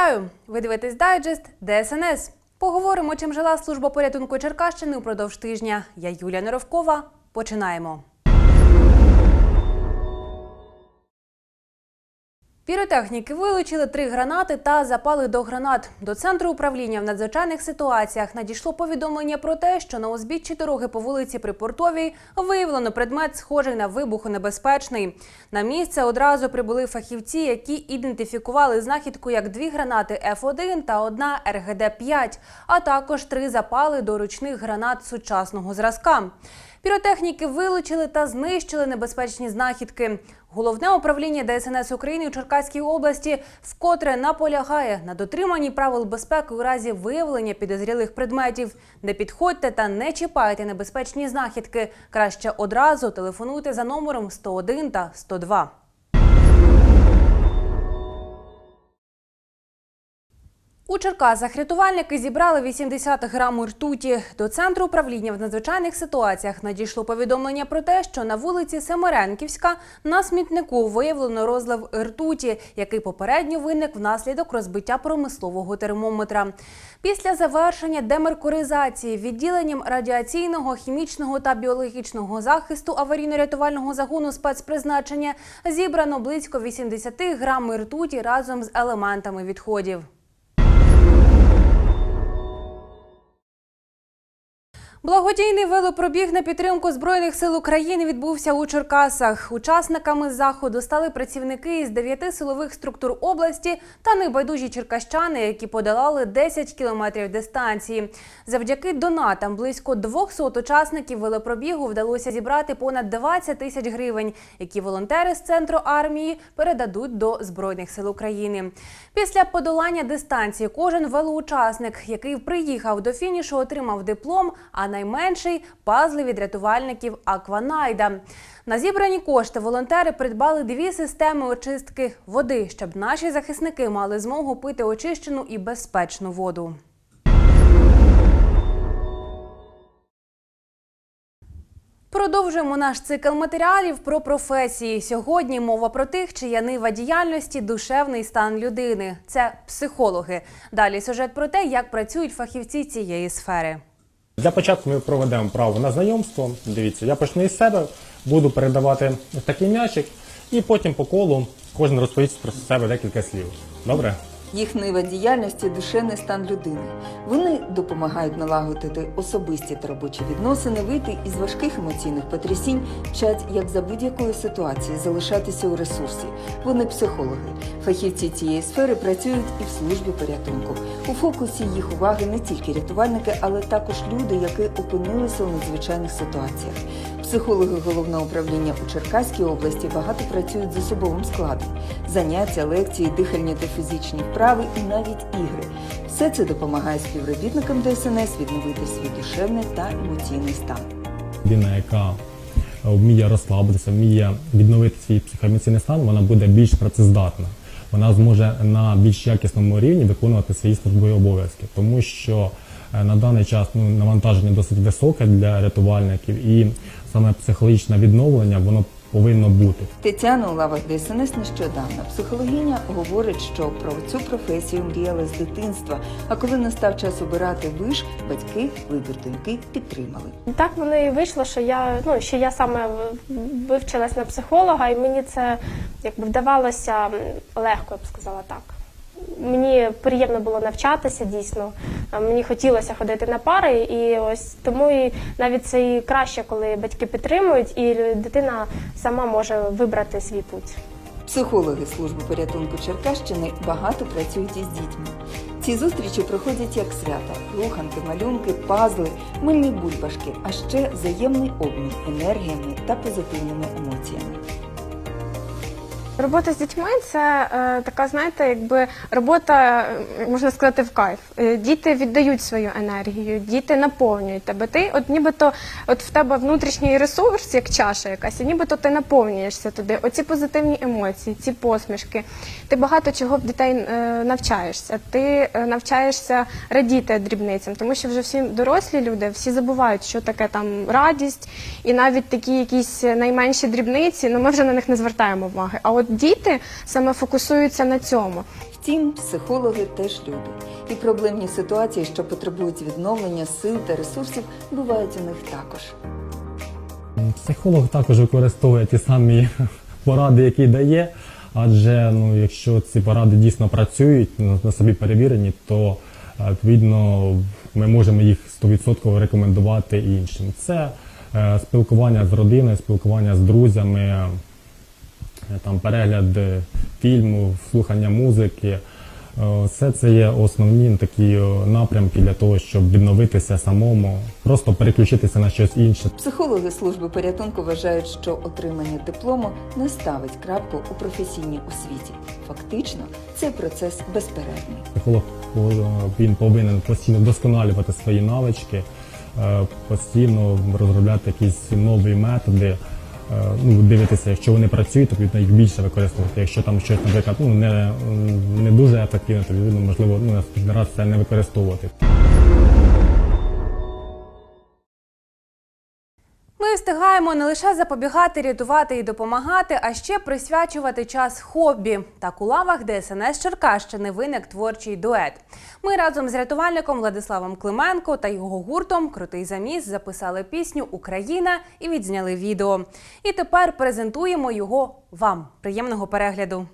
Вітаю! Ви дивитесь дайджест ДСНС. Поговоримо, чим жила служба порятунку Черкащини упродовж тижня. Я Юлія Неровкова. Починаємо. Піротехніки вилучили три гранати та запали до гранат. До центру управління в надзвичайних ситуаціях надійшло повідомлення про те, що на узбіччі дороги по вулиці Припортовій виявлено предмет, схожий на вибухонебезпечний. На місце одразу прибули фахівці, які ідентифікували знахідку як дві гранати Ф1 та одна РГД-5, а також три запали до ручних гранат сучасного зразка. Піротехніки вилучили та знищили небезпечні знахідки. Головне управління ДСНС України у Черкаській області вкотре наполягає на дотриманні правил безпеки у разі виявлення підозрілих предметів. Не підходьте та не чіпайте небезпечні знахідки. Краще одразу телефонуйте за номером 101 та 102. У Черкасах рятувальники зібрали 80 грам ртуті. До центру управління в надзвичайних ситуаціях надійшло повідомлення про те, що на вулиці Семеренківська на смітнику виявлено розлив ртуті, який попередньо виник внаслідок розбиття промислового термометра. Після завершення демеркуризації відділенням радіаційного, хімічного та біологічного захисту аварійно-рятувального загону спецпризначення зібрано близько 80 грам ртуті разом з елементами відходів. Благодійний велопробіг на підтримку Збройних сил України відбувся у Черкасах. Учасниками заходу стали працівники із дев'яти силових структур області та небайдужі черкащани, які подолали 10 кілометрів дистанції. Завдяки донатам близько 200 учасників велопробігу вдалося зібрати понад 20 тисяч гривень, які волонтери з центру армії передадуть до Збройних сил України. Після подолання дистанції кожен велоучасник, який приїхав до фінішу, отримав диплом, а найменший пазли від рятувальників Акванайда. На зібрані кошти волонтери придбали дві системи очистки води, щоб наші захисники мали змогу пити очищену і безпечну воду. Продовжуємо наш цикл матеріалів про професії. Сьогодні мова про тих, чия нива діяльності душевний стан людини. Це психологи. Далі сюжет про те, як працюють фахівці цієї сфери. Для початку ми проведемо право на знайомство. Дивіться, я почну із себе, буду передавати такий м'ячик, і потім по колу кожен розповість про себе декілька слів. Добре? Їх нива діяльності душевний стан людини. Вони допомагають налагодити особисті та робочі відносини, вийти із важких емоційних потрясінь, вчать, як за будь-якої ситуації залишатися у ресурсі. Вони психологи. Фахівці цієї сфери працюють і в службі порятунку. У фокусі їх уваги не тільки рятувальники, але також люди, які опинилися у надзвичайних ситуаціях. Психологи головного управління у Черкаській області багато працюють з особовим складом. Заняття, лекції, дихальні та фізичні вправи і навіть ігри. Все це допомагає співробітникам ДСНС відновити свій душевний та емоційний стан. Людина, яка вміє розслабитися, вміє відновити свій психоемоційний стан, вона буде більш працездатна. Вона зможе на більш якісному рівні виконувати свої службові обов'язки, тому що е, на даний час ну, навантаження досить високе для рятувальників, і саме психологічне відновлення воно повинно бути. Тетяна у лавах ДСНС нещодавно. Психологиня говорить, що про цю професію мріяла з дитинства. А коли настав час обирати виш, батьки вибір доньки підтримали. Так воно і вийшло, що я ну що я саме вивчилась на психолога, і мені це якби вдавалося легко, я б сказала так. Мені приємно було навчатися дійсно. Мені хотілося ходити на пари, і ось тому і навіть це і краще, коли батьки підтримують, і дитина сама може вибрати свій путь. Психологи служби порятунку Черкащини багато працюють із дітьми. Ці зустрічі проходять як свята: руханки, малюнки, пазли, мильні бульбашки, а ще взаємний обмін енергіями та позитивними емоціями. Робота з дітьми це е, така, знаєте, якби робота, е, можна сказати, в кайф. Е, Діти віддають свою енергію, діти наповнюють тебе. Ти, от нібито, от в тебе внутрішній ресурс, як чаша якась, і нібито ти наповнюєшся туди. Оці позитивні емоції, ці посмішки. Ти багато чого в дітей е, навчаєшся. Ти е, навчаєшся радіти дрібницям, тому що вже всі дорослі люди всі забувають, що таке там радість, і навіть такі якісь найменші дрібниці, ну ми вже на них не звертаємо уваги. А от от діти саме фокусуються на цьому. Втім, психологи теж люди. І проблемні ситуації, що потребують відновлення сил та ресурсів, бувають у них також. Психолог також використовує ті самі поради, які дає. Адже ну, якщо ці поради дійсно працюють, на, на собі перевірені, то е, відповідно ми можемо їх 100% рекомендувати іншим. Це е, спілкування з родиною, спілкування з друзями, там, перегляд е, фільму, слухання музики. Е, Все це є основні такі е, напрямки для того, щоб відновитися самому, просто переключитися на щось інше. Психологи служби порятунку вважають, що отримання диплому не ставить крапку у професійній освіті. Фактично, цей процес безперервний. Психолог він повинен постійно вдосконалювати свої навички, постійно розробляти якісь нові методи. Е, Ну, дивитися, якщо вони працюють, то відповідно їх більше використовувати. Якщо там щось, наприклад, ну не, не дуже ефективно, то відповідно можливо ну, наступний раз це не використовувати. Встигаємо не лише запобігати, рятувати і допомагати, а ще присвячувати час хобі. Так у лавах ДСНС Черкащини виник творчий дует. Ми разом з рятувальником Владиславом Клименко та його гуртом Крутий заміс записали пісню Україна і відзняли відео. І тепер презентуємо його вам. Приємного перегляду.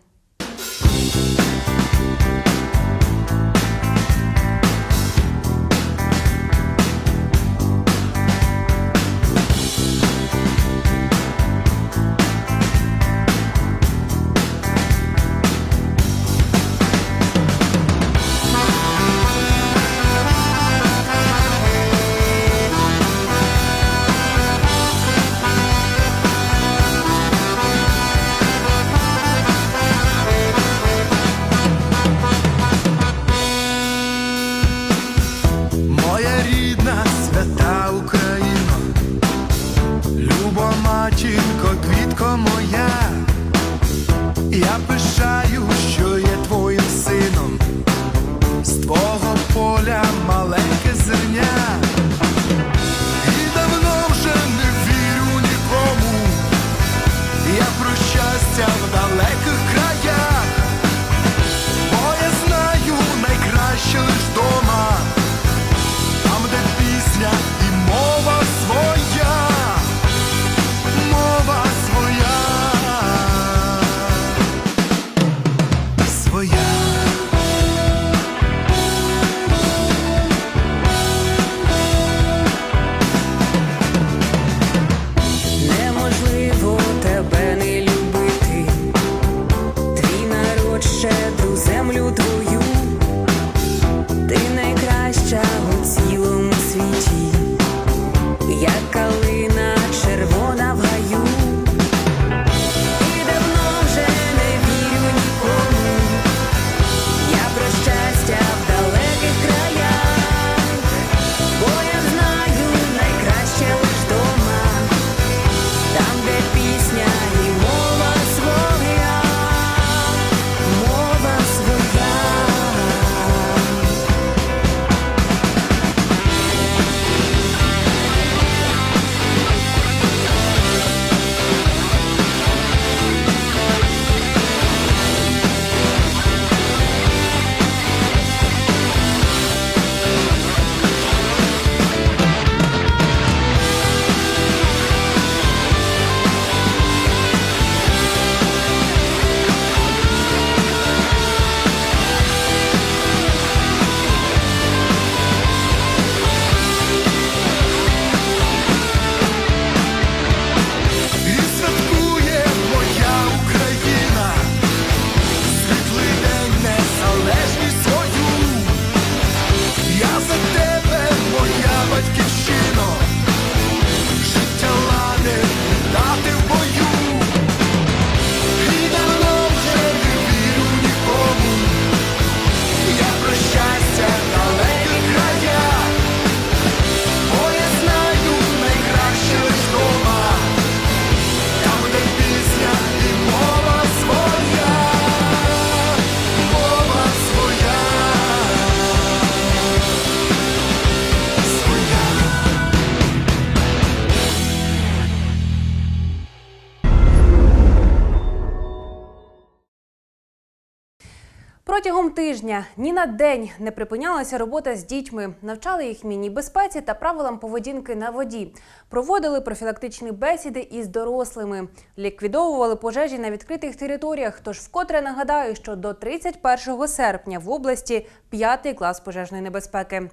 Протягом тижня ні на день не припинялася робота з дітьми, навчали їх мінній безпеці та правилам поведінки на воді, проводили профілактичні бесіди із дорослими, ліквідовували пожежі на відкритих територіях. Тож вкотре нагадаю, що до 31 серпня в області п'ятий клас пожежної небезпеки.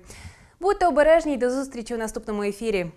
Будьте обережні й до зустрічі у наступному ефірі.